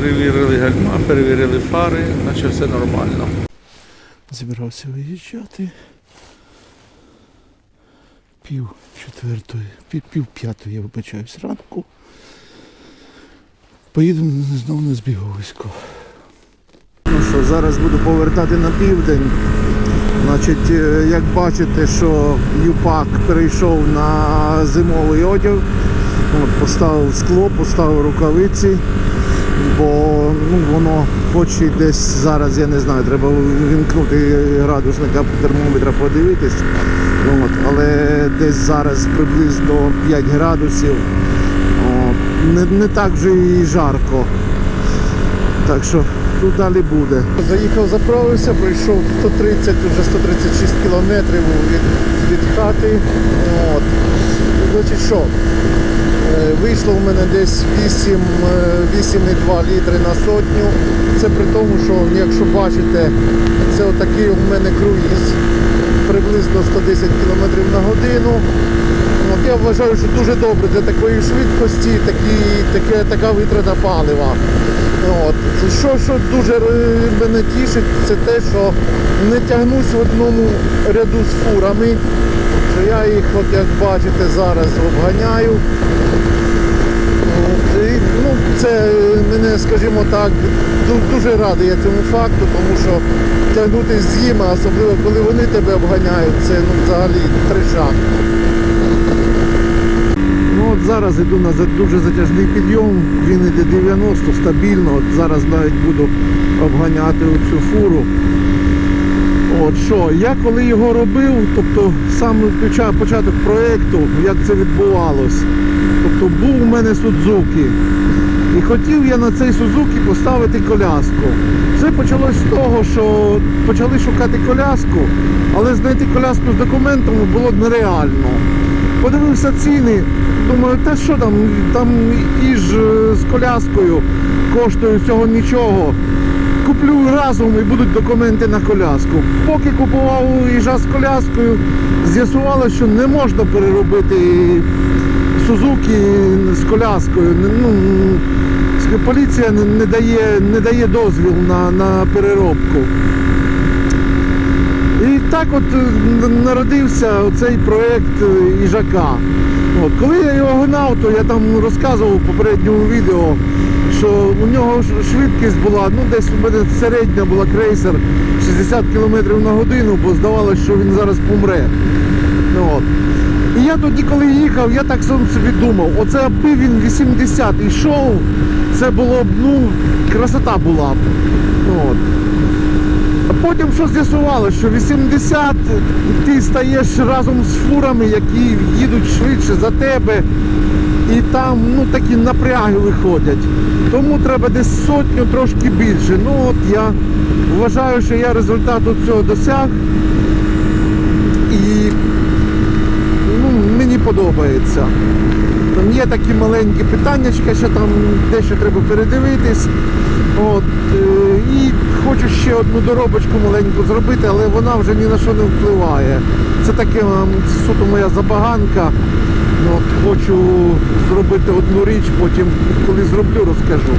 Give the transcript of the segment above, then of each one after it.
перевірили гальма, перевірили фари, наче все нормально. Збирався виїжджати. Пів четвертої, пів, пів п'ятої, я вибачаюсь ранку. Поїду знову на збіговисько. Ну що, зараз буду повертати на південь. Значить, е, як бачите, що Юпак перейшов на зимовий одяг. От, поставив скло, поставив рукавиці, бо ну, воно хоч і десь зараз, я не знаю, треба вимкнути градусника термометра, подивитись. От, але десь зараз приблизно 5 градусів. От, не, не так вже і жарко. Так що тут далі буде. Заїхав, заправився, пройшов 130, вже 136 кілометрів від, від хати. От. Значить що? Вийшло в мене десь 8, е, 8,2 літри на сотню. Це при тому, що якщо бачите, це отакий у мене круїз, приблизно 110 км на годину. От я вважаю, що дуже добре для такої швидкості, такі, таке, така витрата палива. От. Що, що дуже е, мене тішить, це те, що не тягнусь в одному ряду з фурами. Що я їх, от як бачите, зараз обганяю. От, і, ну, це е, мене, скажімо так, дуже радий я цьому факту, тому що тягнути з ними, особливо коли вони тебе обганяють, це ну, взагалі трешак. Ну от зараз йду на дуже затяжний підйом, він іде 90 стабільно. От зараз навіть буду обганяти оцю фуру. От що, я коли його робив, тобто поча- початок проєкту, як це відбувалось. Тобто був у мене Судзуки. І хотів я на цей Сузуки поставити коляску. Все почалось з того, що почали шукати коляску, але знайти коляску з документами було нереально. Подивився ціни, думаю, та що там, там іж е, з коляскою коштує всього нічого. Куплю разом і будуть документи на коляску. Поки купував їжа з коляскою, з'ясувалося, що не можна переробити Сузуки з коляскою. Ну, поліція не, дає, не дає дозвіл на, на переробку. І так от е, народився цей проєкт е, їжака. От, коли я його гнав, то я там розказував попередньому відео, що у нього швидкість була, ну десь у мене середня була крейсер 60 км на годину, бо здавалося, що він зараз помре. Ну, от. І я тоді, коли їхав, я так сам собі думав, оце аби він 80 йшов, це було б, ну, красота була б. Ну, От. А потім що з'ясувалося, що 80 ти стаєш разом з фурами, які їдуть швидше за тебе, і там ну, такі напряги виходять. Тому треба десь сотню трошки більше. Ну от я вважаю, що я результату цього досяг. І ну, мені подобається. Там є такі маленькі питання, що там дещо треба передивитись. От, е, і хочу ще одну доробочку маленьку зробити, але вона вже ні на що не впливає. Це таке суто моя забаганка. От, хочу зробити одну річ, потім, коли зроблю, розкажу.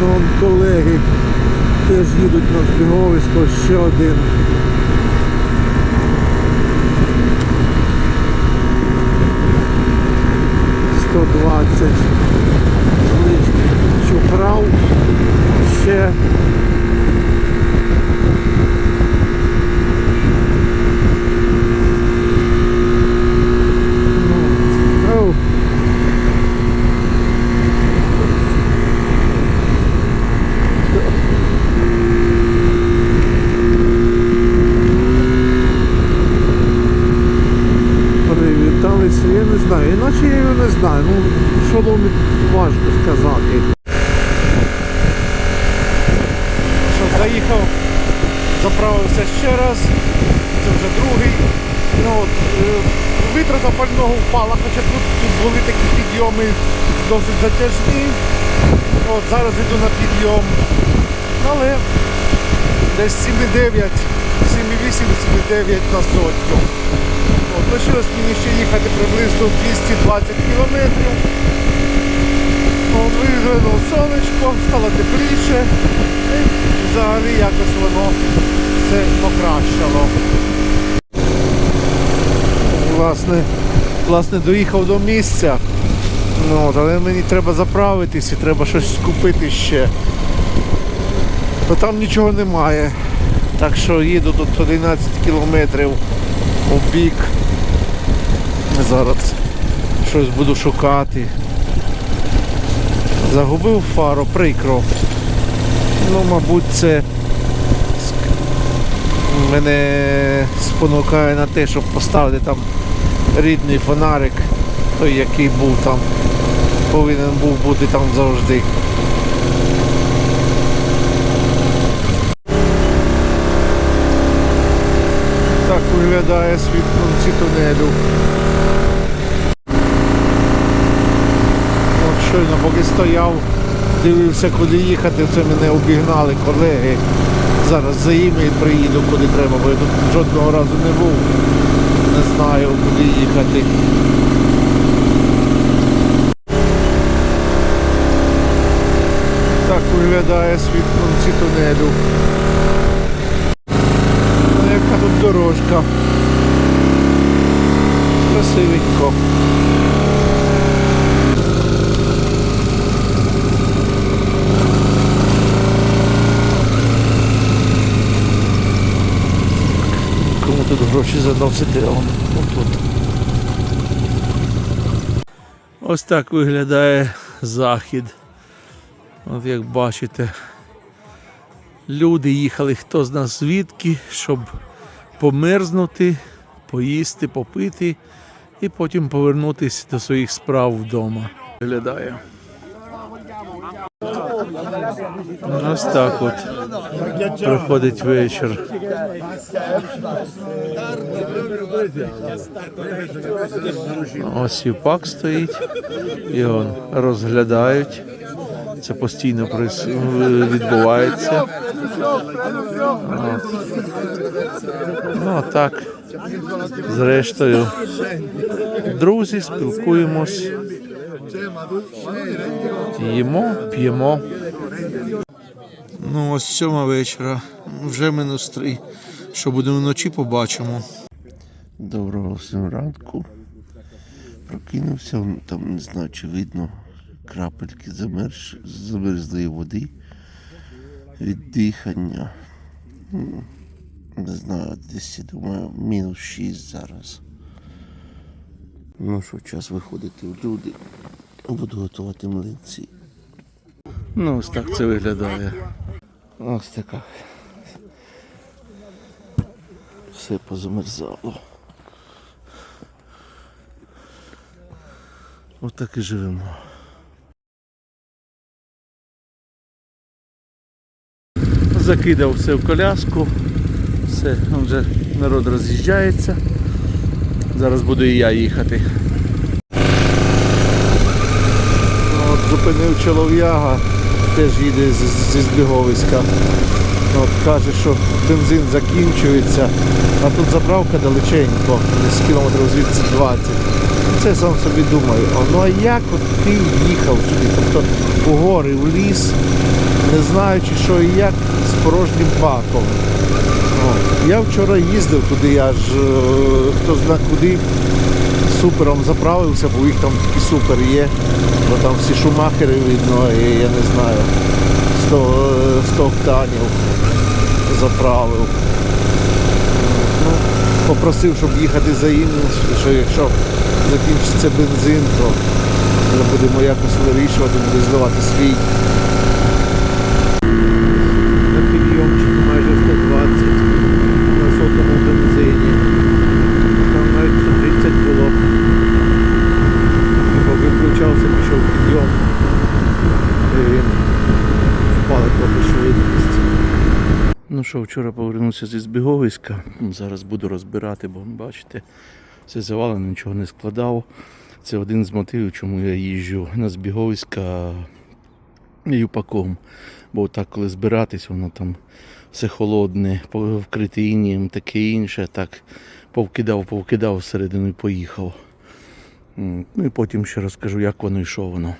Ну, колеги теж їдуть на збіговисько, ще один. Сто двадцять чухрав ще. Ну, ау. Привіталися, я не знаю, іначе я його не знаю. Ну, що вам важко сказати. Що заїхав, заправився ще раз, це вже другий. Ну, от, е, витрата пального впала, хоча тут, тут були такі підйоми досить затяжні. От, зараз йду на підйом. Але десь 7,9, 7,8, 7,9 на сотню. От, лишилось мені ще їхати приблизно 220 кілометрів. От, сонечко, стало тепліше. І взагалі якось воно все покращало. Власне, власне, доїхав до місця. Ну, але мені треба заправитись і треба щось скупити ще. То там нічого немає. Так що їду тут 11 кілометрів у бік. Зараз щось буду шукати. Загубив фару, прикро. Ну, мабуть, це мене спонукає на те, щоб поставити там рідний фонарик, той який був там, повинен був бути там завжди. Так виглядає світ в кінці тунелю. От щойно поки стояв, дивився, куди їхати, це мене обігнали колеги. Зараз за іми приїду, куди треба, бо я тут жодного разу не був. Не знаю, куди їхати. Так виглядає світ кінці тунелю. Яка тут дорожка. Красивенько. Кому тут гроші заносити, он, он тут. Ось так виглядає захід. От як бачите, люди їхали хто з нас звідки, щоб померзнути, поїсти, попити і потім повернутися до своїх справ вдома. Виглядає. Ось так от проходить вечір. Ось юпак стоїть, його розглядають. Це постійно відбувається. От. Ну а так, зрештою, друзі, спілкуємось, їмо, п'ємо. Ну, ось сьома вечора, вже мінус три. Що буде вночі, побачимо. Доброго всім ранку. Прокинувся, там не знаю, чи видно крапельки замерз, замерзлої води від дихання. Не знаю, десь я думаю, мінус 6 зараз. Ну що, час виходити в люди. Буду готувати млинці. Ну, ось так це виглядає. Ось така. Все позамерзало. Отак і живемо. Закидав все в коляску. Все, вже народ роз'їжджається. Зараз буду і я їхати. От зупинив чолов'яга, теж їде зі Збіговиська. От, каже, що бензин закінчується, а тут заправка далеченько, десь кілометрів звідси 20. Це сам собі думаю, ну а як от ти їхав сюди, тобто у гори, в ліс, не знаючи, що і як, з порожнім баком. О, Я вчора їздив туди, я ж е, хто зна куди супером заправився, бо їх там такий супер є, бо там всі шумахери видно, і я не знаю, 100, е, 100 октанів заправив. Ну, попросив, щоб їхати за іншим, що якщо закінчиться бензин, то ми будемо якось вирішувати, буде здавати свій. На підйомчику майже 120 на сотому бензині. Там навіть 130 було. І Поки включався, пішов підйом. І він впали трохи швидкість. Ну що, вчора повернувся зі збіговиська. Зараз буду розбирати, бо бачите, все завалено, нічого не складав. Це один з мотивів, чому я їжджу на збіговиська юпаком. Бо так, коли збиратись, воно там все холодне, вкрите інієм, таке інше. Так повкидав, повкидав всередину і поїхав. Ну і потім ще розкажу, як воно що воно.